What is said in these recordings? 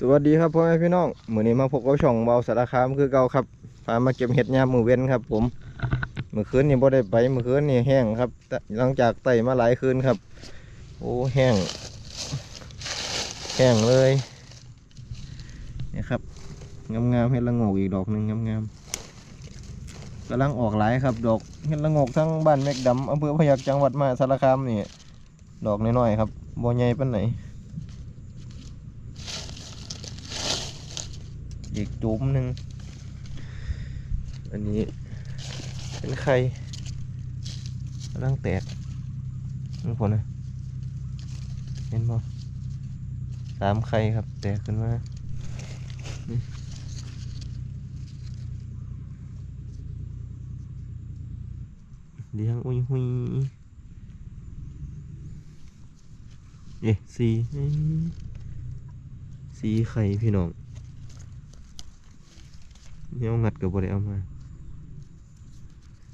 สวัสดีครับพ่อแม่พี่น้องมือนี้มาพบกับช่องเบาสารคามคือเก่าครับพามาเก็บเห็ดยามมือเว้นครับ ผมมื่อคืนนี่บ่ได้ไปมื่อคืนนี่แห้งครับ หลังจากไต่มาหลายคืนครับ โอ้แห้ง แห้งเลยนี่ครับงามๆเห็ดละโงกอีกดอกหนึ่งงามๆกำลังออกหลายครับ ดอกเห็ดละโงกทั้งบ้านแมกดำอำเภอพยัคฆ์จังหวัดมหาสารคามนี่ดอกน้อยๆครับบ่ใหญ่ปานไหน อีกจุ้มหนึ่ง อันนี้เป็นไข่กำลังแตกนี่ผลนะเห็นบ่สามไข่ครับ แตกขึ้นมาเลี้ยงอุ้ยหุยเอ๊ะสีสีไข่พี่น้อง เนี่ยงัดกับบริเอามา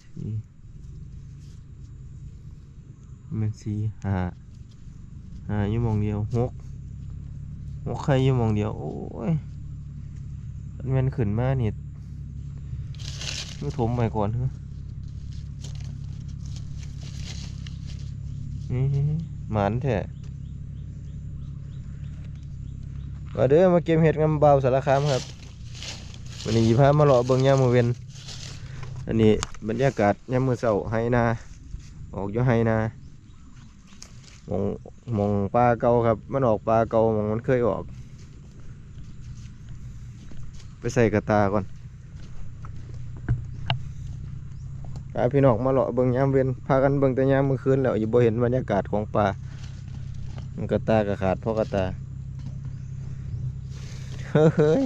สี่มันสี่หาหาอยู่มองเดียวหกหกใครอยู่มองเดียว โอ้ยมันขึ้นมานี่มือถมไปก่อนเถอะหมานแท้มาเด้อมาเก็บเห็ดงำเบาสารคามครับ วันนี้พามาเลาะเบิ่งยามมือเวนอันนี้บรรยากาศยามมือเสาไฮนาออกยู่ไฮนามองมองปลาเก่าครับ มันออกปลาเก่ามองมันเคยออก ไปใส่กระตาก่อนพาพี่น้องมาเลาะเบิ่งยามเวนพากันเบิ่งแต่ยามมือคืนแล้วอย่าบ่เห็นบรรยากาศของปลามันกระตากระขาดเพราะกระตาเฮ้ย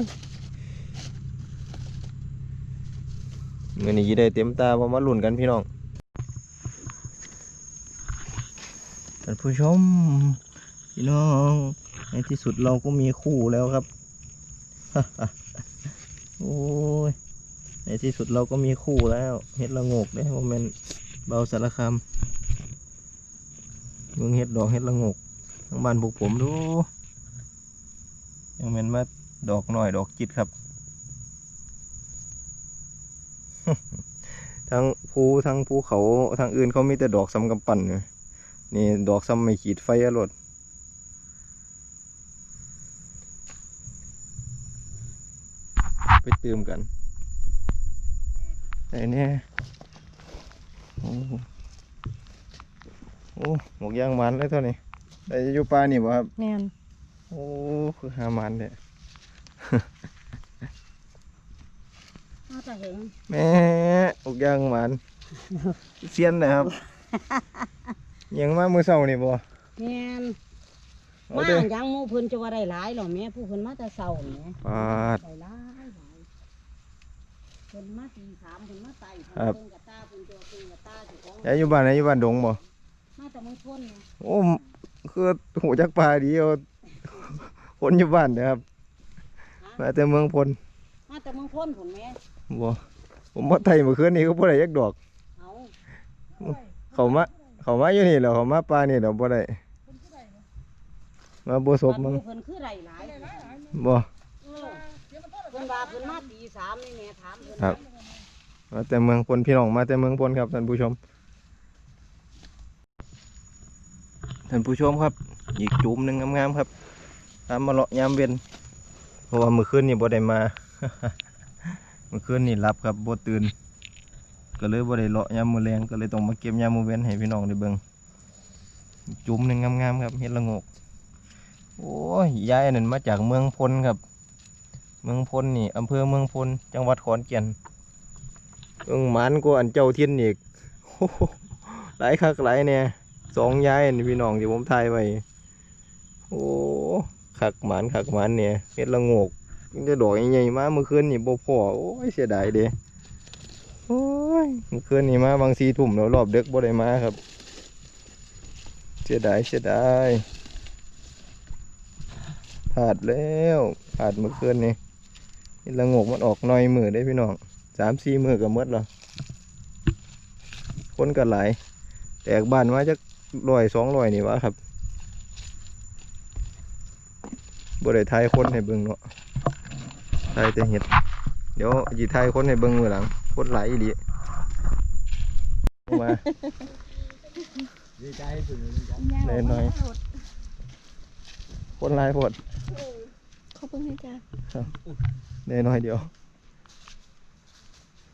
เงินนี้ได้เต็มตาพอมาลุ้นกันพี่น้องท่านผู้ชมพี่น้องในที่สุดเราก็มีคู่แล้วครับโอ้ยในที่สุดเราก็มีคู่แล้วเฮ็ดละงกได้โมเมนเบาสารคามมืองเฮ็ดดอกเฮ็ดละงกทางบ้านพวกผมดูยังเป็นมาดอกหน่อยดอกจิตครับ ทั้งภูทั้งภูเขาทางอื่นเขามีแต่ดอกซ้ำกำปั่นอยู่นี่ดอกซ้ำไม่ขีดไฟอะรถไปเติมกันไอ้เนี่ยโอ้โหโอ้หมวกยางมันเลยเท่านี้ได้อยู่ปลานี่บ่ครับแม่นโอ้คือหามันเนี่ย น่าจะเห็นแม่หมวกยางมันเซียนนะครับยังมามือเสานี่บ่แม่นมาอยังหมู่เพิ่นจะว่าได้หลายหรอแม่ผู้เพิ่นมาแต่เช้าแม่ปาดได้หลายหลายเพิ่นมาตีสามเพิ่นมาไต่เพิ่นครับเพิ่นกับตาเพิ่นตัวเพิ่นกับตาเจ้าของยายอยู่บ้านไหนอยู่บ้านดงบ่มาแต่เมืองชนนี่ยโอ้คือหูจักปลาดีเอาคนอยู่บ้านเด้อครับมาแต่เมืองพลมาแต่เมืองพ้นผลแม่ บ่ผมมาไทยเมื่อคืนนี้ก็บ่ได้ยักดอก เอาเขามาเขามาอยู่นี่แหล้วเขามาปลานี่แหล้วบ่ได้มาบ่ศพมึงเพิ่นคือได้หลายบ่เออเพิ่นว่าเพิ่นมาตีสามนี่แม่ถามเพิ่นครับมาแต่เมืองพลพี่น้องมาแต่เมืองพลครับท่านผู้ชมท่านผู้ชมครับอีกจุ่มหนึงงามๆครับตามมาเลาะยามเวียนเพราะว่าเมื่อคืนนี่บ่ได้มา เมื่อคืนนี่รับครับบ่ตื่น ก็เลยบ่ได้เลาะยามมือแรงก็เลยต้องมาเก็บยามมือเว้นให้พี่น้องได้เบิ่งจุ่มหนึ่งงามๆครับเฮ็ดละงก โอ้ยยายอันนั้นมาจากเมืองพลครับ เมืองพลนี่อำเภอเมืองพลจังหวัดขอนแก่นเอิงหมันกว่าอันเจ้าเทียนอีกหลายคักหลายเนี่ยสองยายนี่พี่น้องที่ผมถ่ายไว้โอ้คักหมันคักหมันเนี่ยเฮ็ดละงก มันจะดอกใหญ่ๆมาเมื่อคืนนี่บ่พอโอ้ยเสียดายเด้โอ้ยเมื่อคืนนี่มาบางสีทุ่มแล้วรอบเดึกบ่ได้มาครับ เสียดายเสียดายพลาดแล้วพลาดเมื่อคืนนี่เฮ็ดละงกมันออกหน่อยมือได้พี่น้องสามสี่มือก็หมดแล้วคนก็หลายแตกบ้านมาจักร้อยสองร้อยนี่วะครับบ่ไทยคนให้เบิ่งเนาะ ทายแต่เห็ด เดี๋ยวสิทายคนให้เบิ่งมื้อหลังคนหลายอีหลีมาดีใจสุดเลยดีใจเล่นหน่อยคนหลายโพดขอบคุณนะจ๊ะเล่นน้อยเดียว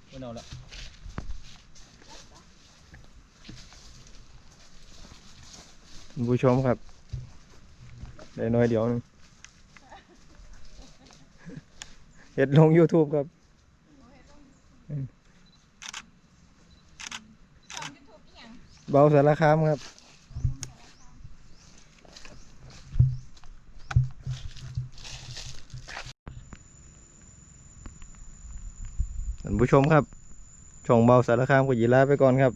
ไม่เอาละคุณผู้ชมครับได้น้อยเดียวหนึง เห็ดลง YouTube ครับเบาสารคามครับท่านผู้ชมครับ ช่องเบาสารคามกับยีราไปก่อนครับ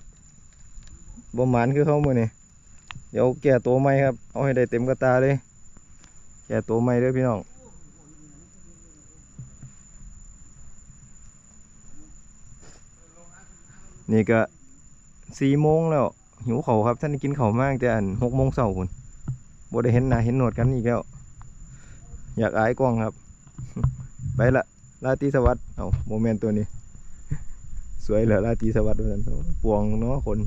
บ่หมานคือเข้ามือนี่เดี๋ยวแก่ตัวใหม่ครับ เอาให้ได้เต็มกระตาเลย แก่ตัวใหม่เด้อพี่น้อง นี่ก็สี่โมงแล้ว หิวเขาครับท่านได้กินเขามากแต่อันหกโมงเช้าคุณบ่ได้เห็นหน้าเห็นหนวดกันอีกแล้ว อยากอายกล้องครับ ไปละราตีสวัสดิ์เอาโมเมนต์ตัวนี้ สวยเหรอราตีสวัสดิ์ว่าซั่นปวงเนาะคน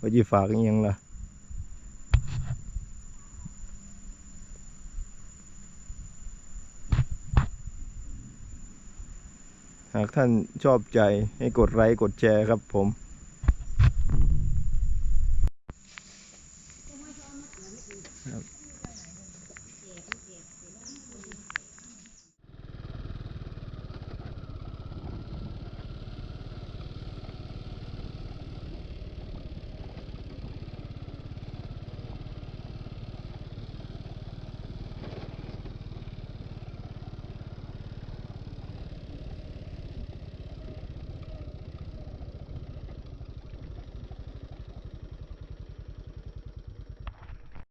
ว่าจีฝากอิหยังล่ะากท่านชอบใจให้กดไลค์กดแชร์ครับผม